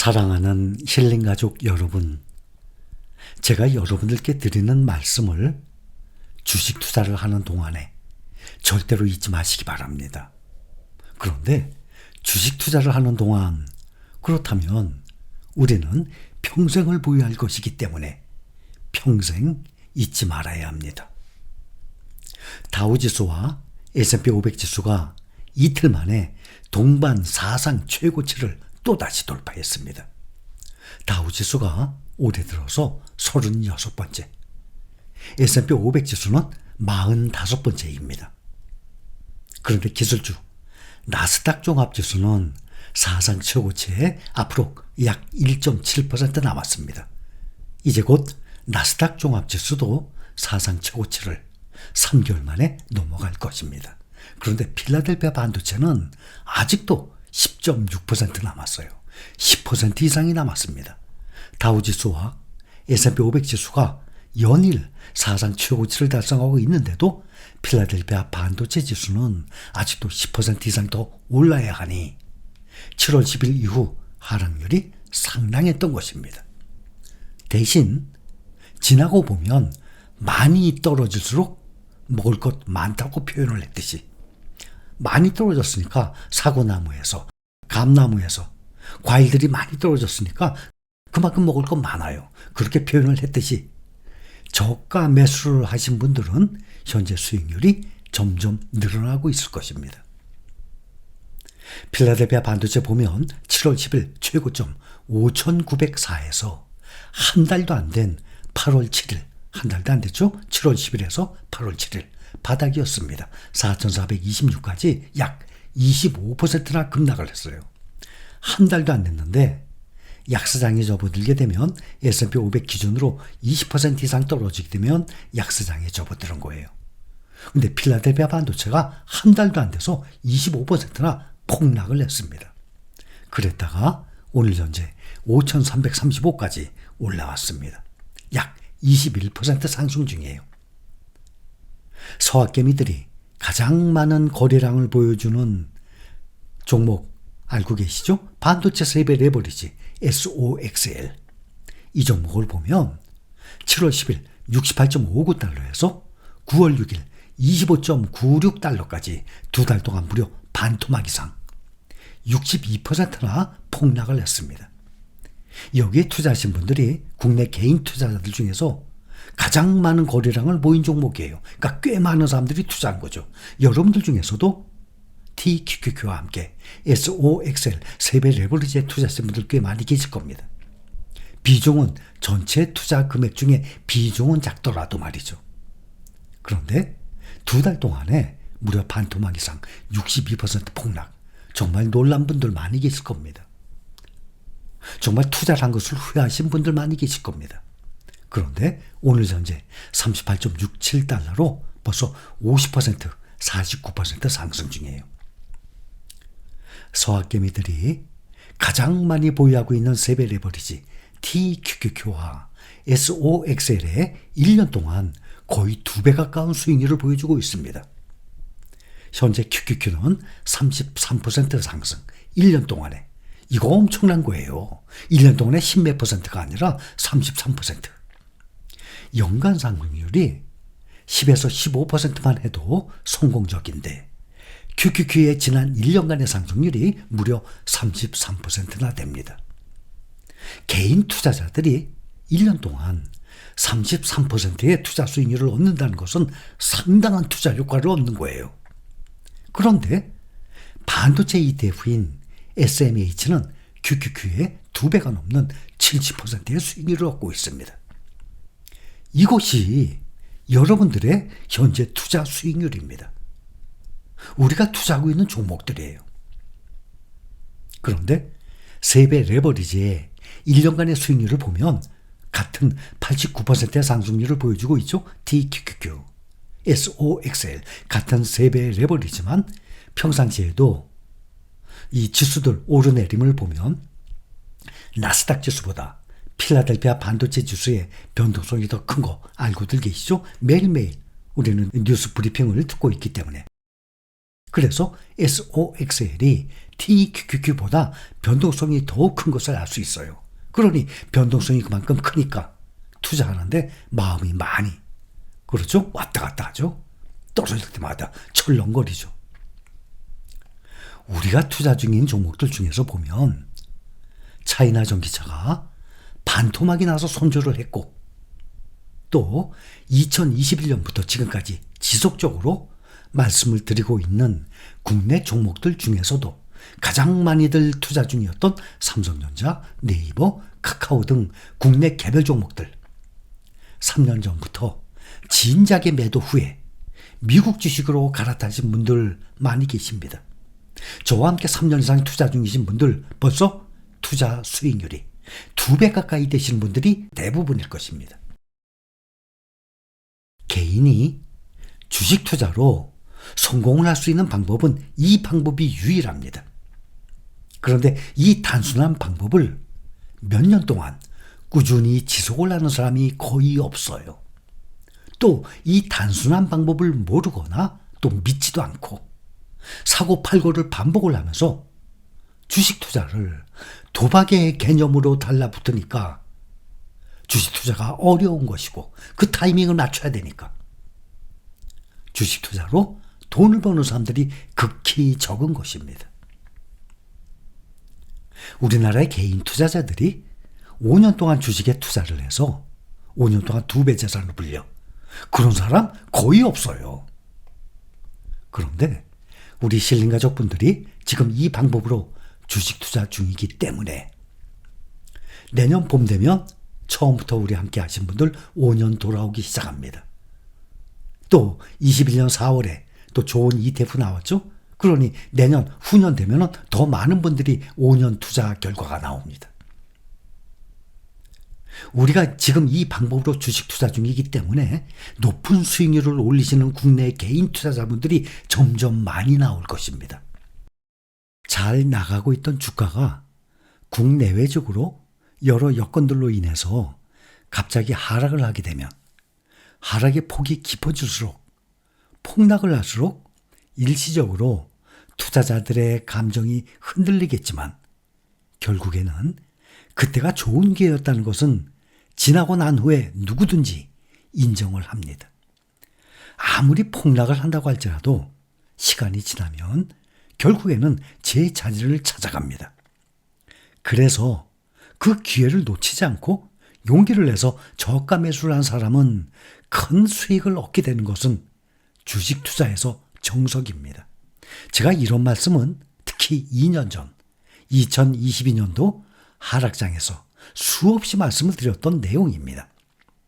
사랑하는 힐링 가족 여러분, 제가 여러분들께 드리는 말씀을 주식 투자를 하는 동안에 절대로 잊지 마시기 바랍니다. 그런데 주식 투자를 하는 동안 그렇다면 우리는 평생을 보유할 것이기 때문에 평생 잊지 말아야 합니다. 다우지수와 S&P 500 지수가 이틀 만에 동반 사상 최고치를 또다시 돌파했습니다. 다우 지수가 올해 들어서 36번째, S&P 500 지수는 45번째입니다. 그런데 기술주 나스닥 종합지수는 사상 최고치에 앞으로 약 1.7% 남았습니다. 이제 곧 나스닥 종합지수도 사상 최고치를 3개월 만에 넘어갈 것입니다. 그런데 필라델피아 반도체는 아직도 10.6% 남았어요. 10% 이상이 남았습니다. 다우지수와 S&P 500 지수가 연일 사상 최고치를 달성하고 있는데도 필라델피아 반도체 지수는 아직도 10% 이상 더 올라야 하니 7월 10일 이후 하락률이 상당했던 것입니다. 대신 지나고 보면 많이 떨어질수록 먹을 것 많다고 표현을 했듯이 많이 떨어졌으니까 사고나무에서 감나무에서 과일들이 많이 떨어졌으니까 그만큼 먹을 것 많아요. 그렇게 표현을 했듯이 저가 매수를 하신 분들은 현재 수익률이 점점 늘어나고 있을 것입니다. 필라델피아 반도체 보면 7월 10일 최고점 5,904에서 한 달도 안 된 8월 7일, 한 달도 안 됐죠? 7월 10일에서 8월 7일 바닥이었습니다. 4,426까지 약 25%나 급락을 했어요. 한 달도 안 됐는데 약세장에 접어들게 되면 S&P 500 기준으로 20% 이상 떨어지게 되면 약세장에 접어드는 거예요. 근데 필라델피아 반도체가 한 달도 안 돼서 25%나 폭락을 했습니다. 그랬다가 오늘 현재 5,335까지 올라왔습니다. 약 21% 상승 중이에요. 서학개미들이 가장 많은 거래량을 보여주는 종목 알고 계시죠? 반도체 세배 레버리지 SOXL. 이 종목을 보면 7월 10일 68.59달러에서 9월 6일 25.96달러까지 두 달 동안 무려 반토막 이상 62%나 폭락을 했습니다. 여기에 투자하신 분들이 국내 개인 투자자들 중에서 가장 많은 거래량을 모인 종목이에요. 그러니까 꽤 많은 사람들이 투자한 거죠. 여러분들 중에서도 TQQQ와 함께 SOXL 세배 레버리지에 투자하신 분들 꽤 많이 계실 겁니다. 비중은 전체 투자 금액 중에 비중은 작더라도 말이죠. 그런데 두 달 동안에 무려 반토막 이상 62% 폭락. 정말 놀란 분들 많이 계실 겁니다. 정말 투자를 한 것을 후회하신 분들 많이 계실 겁니다. 그런데 오늘 현재 38.67달러로 벌써 50%, 49% 상승 중이에요. 서학개미들이 가장 많이 보유하고 있는 세배 레버리지 TQQQ와 SOXL에 1년 동안 거의 두배 가까운 수익률을 보여주고 있습니다. 현재 QQQ는 33% 상승, 1년 동안에. 이거 엄청난 거예요. 1년 동안에 10몇 퍼센트가 아니라 33%. 연간 상승률이 10에서 15%만 해도 성공적인데 QQQ의 지난 1년간의 상승률이 무려 33%나 됩니다. 개인 투자자들이 1년 동안 33%의 투자 수익률을 얻는다는 것은 상당한 투자 효과를 얻는 거예요. 그런데 반도체 ETF인 SMH는 QQQ의 두 배가 넘는 70%의 수익률을 얻고 있습니다. 이것이 여러분들의 현재 투자 수익률입니다. 우리가 투자하고 있는 종목들이에요. 그런데 세배 레버리지의 1년간의 수익률을 보면 같은 89%의 상승률을 보여주고 있죠. DQQQ, SOXL 같은 세배 레버리지만 평상시에도 이 지수들 오르내림을 보면 나스닥 지수보다 필라델피아 반도체 지수의 변동성이 더 큰 거 알고들 계시죠? 매일매일 우리는 뉴스 브리핑을 듣고 있기 때문에 그래서 SOXL이 TQQQ보다 변동성이 더큰 것을 알 수 있어요. 그러니 변동성이 그만큼 크니까 투자하는데 마음이 많이 그렇죠? 왔다 갔다 하죠. 떨어질 때마다 철렁거리죠. 우리가 투자 중인 종목들 중에서 보면 차이나 전기차가 반토막이 나서 손절을 했고 또 2021년부터 지금까지 지속적으로 말씀을 드리고 있는 국내 종목들 중에서도 가장 많이들 투자 중이었던 삼성전자, 네이버, 카카오 등 국내 개별 종목들 3년 전부터 진작에 매도 후에 미국 주식으로 갈아타신 분들 많이 계십니다. 저와 함께 3년 이상 투자 중이신 분들 벌써 투자 수익률이 두 배 가까이 되시는 분들이 대부분일 것입니다. 개인이 주식 투자로 성공을 할 수 있는 방법은 이 방법이 유일합니다. 그런데 이 단순한 방법을 몇 년 동안 꾸준히 지속을 하는 사람이 거의 없어요. 또 이 단순한 방법을 모르거나 또 믿지도 않고 사고 팔고를 반복을 하면서 주식 투자를 도박의 개념으로 달라붙으니까 주식 투자가 어려운 것이고 그 타이밍을 맞춰야 되니까 주식 투자로 돈을 버는 사람들이 극히 적은 것입니다. 우리나라의 개인 투자자들이 5년 동안 주식에 투자를 해서 5년 동안 두 배 재산을 불려 그런 사람 거의 없어요. 그런데 우리 실린 가족 분들이 지금 이 방법으로 주식 투자 중이기 때문에 내년 봄 되면 처음부터 우리 함께 하신 분들 5년 돌아오기 시작합니다. 또 21년 4월에 또 좋은 ETF 나왔죠? 그러니 내년 후년 되면 더 많은 분들이 5년 투자 결과가 나옵니다. 우리가 지금 이 방법으로 주식 투자 중이기 때문에 높은 수익률을 올리시는 국내 개인 투자자분들이 점점 많이 나올 것입니다. 잘 나가고 있던 주가가 국내외적으로 여러 여건들로 인해서 갑자기 하락을 하게 되면 하락의 폭이 깊어질수록 폭락을 할수록 일시적으로 투자자들의 감정이 흔들리겠지만 결국에는 그때가 좋은 기회였다는 것은 지나고 난 후에 누구든지 인정을 합니다. 아무리 폭락을 한다고 할지라도 시간이 지나면 결국에는 제 자리를 찾아갑니다. 그래서 그 기회를 놓치지 않고 용기를 내서 저가 매수를 한 사람은 큰 수익을 얻게 되는 것은 주식 투자에서 정석입니다. 제가 이런 말씀은 특히 2년 전 2022년도 하락장에서 수없이 말씀을 드렸던 내용입니다.